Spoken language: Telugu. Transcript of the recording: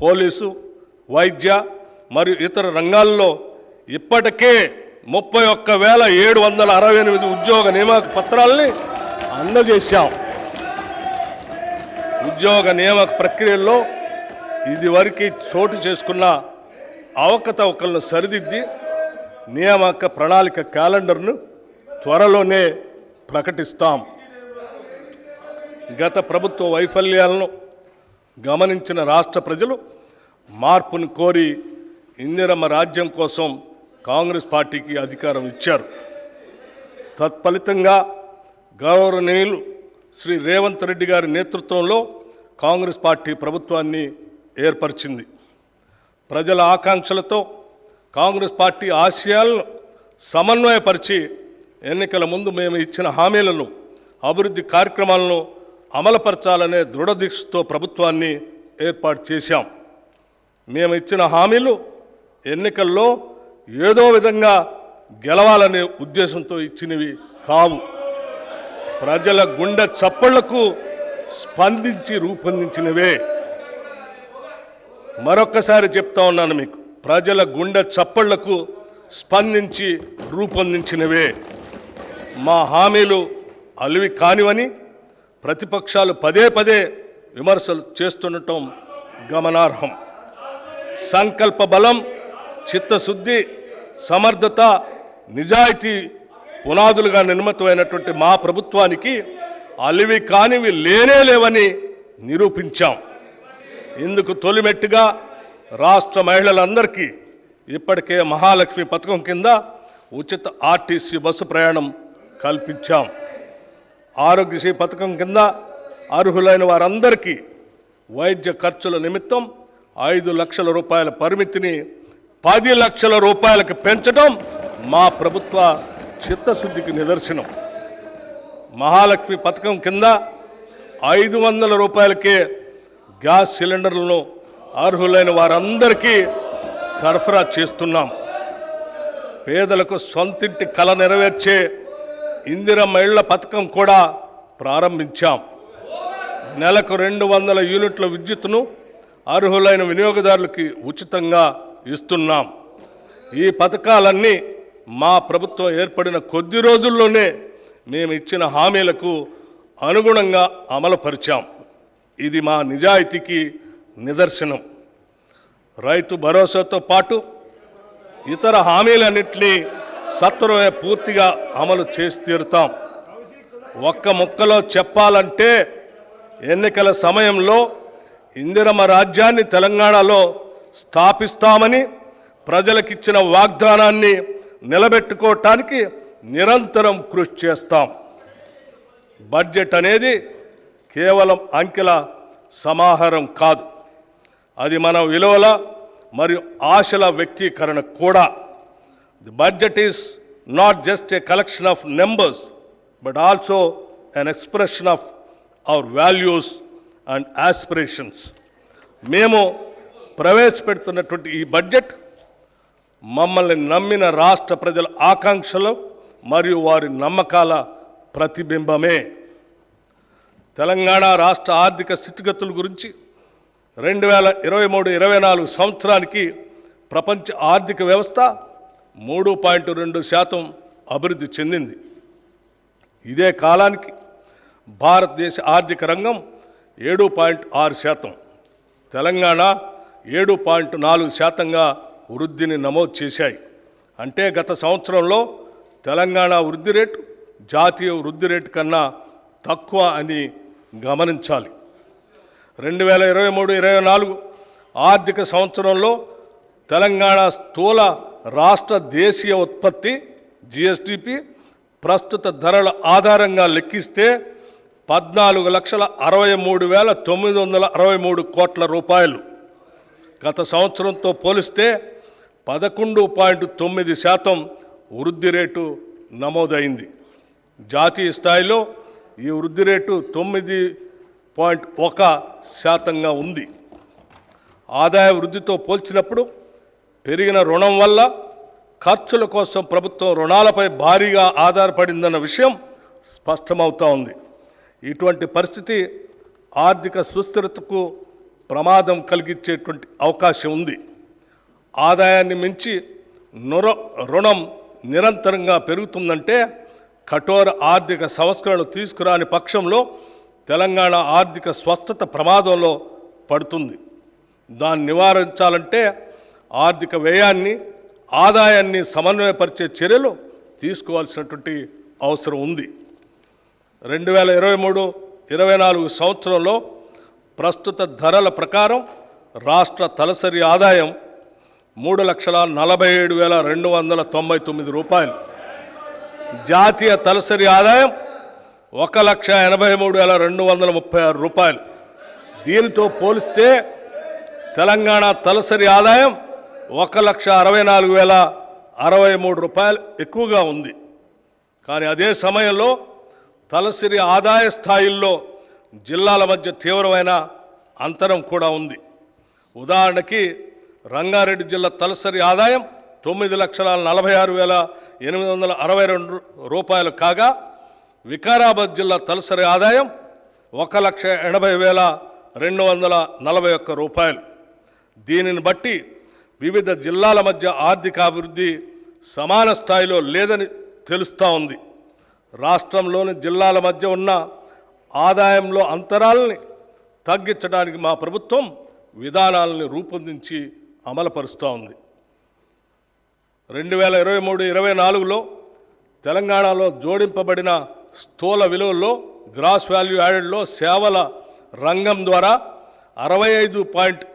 పోలీసు వైద్య మరియు ఇతర రంగాల్లో ఇప్పటికే ముప్పై ఒక్క వేల ఏడు వందల అరవై ఎనిమిది ఉద్యోగ నియామక పత్రాలని అందజేశాం. ఉద్యోగ నియామక ప్రక్రియల్లో ఇదివరకు చోటు చేసుకున్న అవకతవకలను సరిదిద్ది నియామక ప్రణాళిక క్యాలెండర్ను త్వరలోనే ప్రకటిస్తాం. గత ప్రభుత్వ వైఫల్యాలను గమనించిన రాష్ట్ర ప్రజలు మార్పును కోరి ఇందిరమ్మ రాజ్యం కోసం కాంగ్రెస్ పార్టీకి అధికారం ఇచ్చారు. తత్ఫలితంగా గౌరవనీయులు శ్రీ రేవంత్ రెడ్డి గారి నేతృత్వంలో కాంగ్రెస్ పార్టీ ప్రభుత్వాన్ని ఏర్పరిచింది. ప్రజల ఆకాంక్షలతో కాంగ్రెస్ పార్టీ ఆశయాలను సమన్వయపరిచి ఎన్నికల ముందు మేము ఇచ్చిన హామీలను అభివృద్ధి కార్యక్రమాలను అమలుపరచాలనే దృఢదీక్షతో ప్రభుత్వాన్ని ఏర్పాటు చేశాం. మేము ఇచ్చిన హామీలు ఎన్నికల్లో ఏదో విధంగా గెలవాలనే ఉద్దేశంతో ఇచ్చినవి కావు. ప్రజల గుండె చప్పళ్ళకు స్పందించి రూపొందించినవే. మరొక్కసారి చెప్తా ఉన్నాను మీకు ప్రజల గుండె చప్పళ్ళకు స్పందించి రూపొందించినవే. మా హామీలు అలివి కానివని ప్రతిపక్షాలు పదే పదే విమర్శలు చేస్తుండటం గమనార్హం. సంకల్ప బలం చిత్తశుద్ధి సమర్థత నిజాయితీ పునాదులుగా నిర్మితమైనటువంటి మా ప్రభుత్వానికి అలివి కానివి లేనే లేవని నిరూపించాం. ఇందుకు తొలిమెట్టుగా రాష్ట్ర మహిళలందరికీ ఇప్పటికే మహాలక్ష్మి పథకం కింద ఉచిత ఆర్టీసీ బస్సు ప్రయాణం కల్పించాం. ఆరోగ్యశ్రీ పథకం కింద అర్హులైన వారందరికీ వైద్య ఖర్చుల నిమిత్తం ఐదు లక్షల రూపాయల పరిమితిని పది లక్షల రూపాయలకు పెంచడం మా ప్రభుత్వ చిత్తశుద్ధికి నిదర్శనం. మహాలక్ష్మి పథకం కింద ఐదు వందల రూపాయలకే గ్యాస్ సిలిండర్లను అర్హులైన వారందరికీ సరఫరా చేస్తున్నాం. పేదలకు సొంతింటి కల నెరవేర్చే ఇందిర మహిళల పథకం కూడా ప్రారంభించాం. నెలకు రెండు వందల యూనిట్ల విద్యుత్తును అర్హులైన వినియోగదారులకి ఉచితంగా ఇస్తున్నాం. ఈ పథకాలన్నీ మా ప్రభుత్వం ఏర్పడిన కొద్ది రోజుల్లోనే మేము ఇచ్చిన హామీలకు అనుగుణంగా అమలుపరిచాం. ఇది మా నిజాయితీకి నిదర్శనం. రైతు భరోసాతో పాటు ఇతర హామీలన్నింటినీ సత్వరమే పూర్తిగా అమలు చేసి తీరుతాం. ఒక్క ముక్కలో చెప్పాలంటే ఎన్నికల సమయంలో ఇందిరమ్మ రాజ్యాన్ని తెలంగాణలో స్థాపిస్తామని ప్రజలకిచ్చిన వాగ్దానాన్ని నిలబెట్టుకోవటానికి నిరంతరం కృషి చేస్తాం. బడ్జెట్ అనేది కేవలం అంకెల సమాహారం కాదు. అది మన విలువల మరియు ఆశల వ్యక్తీకరణ కూడా. The budget is not just a collection of numbers but also an expression of our values and aspirations మేము ప్రవేశపెడుతున్నటువంటి ఈ బడ్జెట్ మమ్మల్ని నమ్మిన రాష్ట్ర ప్రజల ఆకాంక్షలు మరియు వారి నమ్మకాల ప్రతిబింబమే. తెలంగాణ రాష్ట్ర ఆర్థిక స్థితిగతుల గురించి రెండు వేల ఇరవై మూడు ఇరవై నాలుగు సంవత్సరానికి ప్రపంచ ఆర్థిక వ్యవస్థ మూడు పాయింట్ రెండు శాతం అభివృద్ధి చెందింది. ఇదే కాలానికి భారతదేశ ఆర్థిక రంగం ఏడు పాయింట్ ఆరు శాతం. తెలంగాణ ఏడు పాయింట్ నాలుగు శాతంగా వృద్ధిని నమోదు చేశాయి. అంటే గత సంవత్సరంలో తెలంగాణ వృద్ధి రేటు జాతీయ వృద్ధి రేటు కన్నా తక్కువ అని గమనించాలి. రెండు వేల ఇరవై మూడు ఇరవై నాలుగు ఆర్థిక సంవత్సరంలో తెలంగాణ స్థూల రాష్ట్ర దేశీయ ఉత్పత్తి జిఎస్టిపి ప్రస్తుత ధరల ఆధారంగా లెక్కిస్తే పద్నాలుగు లక్షల అరవై మూడు వేల తొమ్మిది వందల అరవై మూడు కోట్ల రూపాయలు. గత సంవత్సరంతో పోలిస్తే పదకొండు పాయింట్ తొమ్మిది శాతం వృద్ధి రేటు నమోదైంది. జాతీయ స్థాయిలో ఈ వృద్ధి రేటు తొమ్మిది పాయింట్ ఒక శాతంగా ఉంది. ఆదాయ వృద్ధితో పోల్చినప్పుడు పెరిగిన రుణం వల్ల ఖర్చుల కోసం ప్రభుత్వం రుణాలపై భారీగా ఆధారపడిందన్న విషయం స్పష్టమవుతా ఉంది. ఇటువంటి పరిస్థితి ఆర్థిక సుస్థిరతకు ప్రమాదం కలిగించేటువంటి అవకాశం ఉంది. ఆదాయాన్ని మించి నుర రుణం నిరంతరంగా పెరుగుతుందంటే కఠోర ఆర్థిక సంస్కరణలు తీసుకురాని పక్షంలో తెలంగాణ ఆర్థిక స్వస్థత ప్రమాదంలో పడుతుంది. దాన్ని నివారించాలంటే ఆర్థిక వ్యయాన్ని ఆదాయాన్ని సమన్వయపరిచే చర్యలు తీసుకోవాల్సినటువంటి అవసరం ఉంది. రెండు వేల ఇరవై మూడు ఇరవై నాలుగు సంవత్సరంలో ప్రస్తుత ధరల ప్రకారం రాష్ట్ర తలసరి ఆదాయం మూడు లక్షల నలభై ఏడు వేల రెండు వందల తొంభై తొమ్మిది రూపాయలు. జాతీయ తలసరి ఆదాయం ఒక లక్ష ఎనభై మూడు వేల రెండు వందల ముప్పై ఆరు రూపాయలు. దీనితో పోలిస్తే తెలంగాణ తలసరి ఆదాయం ఒక లక్ష అరవై నాలుగు వేల అరవై మూడు రూపాయలు ఎక్కువగా ఉంది. కానీ అదే సమయంలో తలసరి ఆదాయ స్థాయిల్లో జిల్లాల మధ్య తీవ్రమైన అంతరం కూడా ఉంది. ఉదాహరణకి రంగారెడ్డి జిల్లా తలసరి ఆదాయం తొమ్మిది లక్షల నలభై ఆరు వేల ఎనిమిది వందల అరవై రెండు రూపాయలు కాగా వికారాబాద్ జిల్లా తలసరి ఆదాయం ఒక లక్ష ఎనభై వేల రెండు వందల నలభై ఒక్క రూపాయలు. దీనిని బట్టి వివిధ జిల్లాల మధ్య ఆర్థిక అభివృద్ధి సమాన స్థాయిలో లేదని తెలుస్తూ ఉంది. రాష్ట్రంలోని జిల్లాల మధ్య ఉన్న ఆదాయంలో అంతరాలని తగ్గించడానికి మా ప్రభుత్వం విధానాలను రూపొందించి అమలుపరుస్తూ ఉంది. రెండు వేల ఇరవై మూడు ఇరవై నాలుగులో తెలంగాణలో జోడింపబడిన స్థూల విలువల్లో గ్రాస్ వాల్యూ యాడెడ్లో సేవల రంగం ద్వారా అరవై ఐదు పాయింట్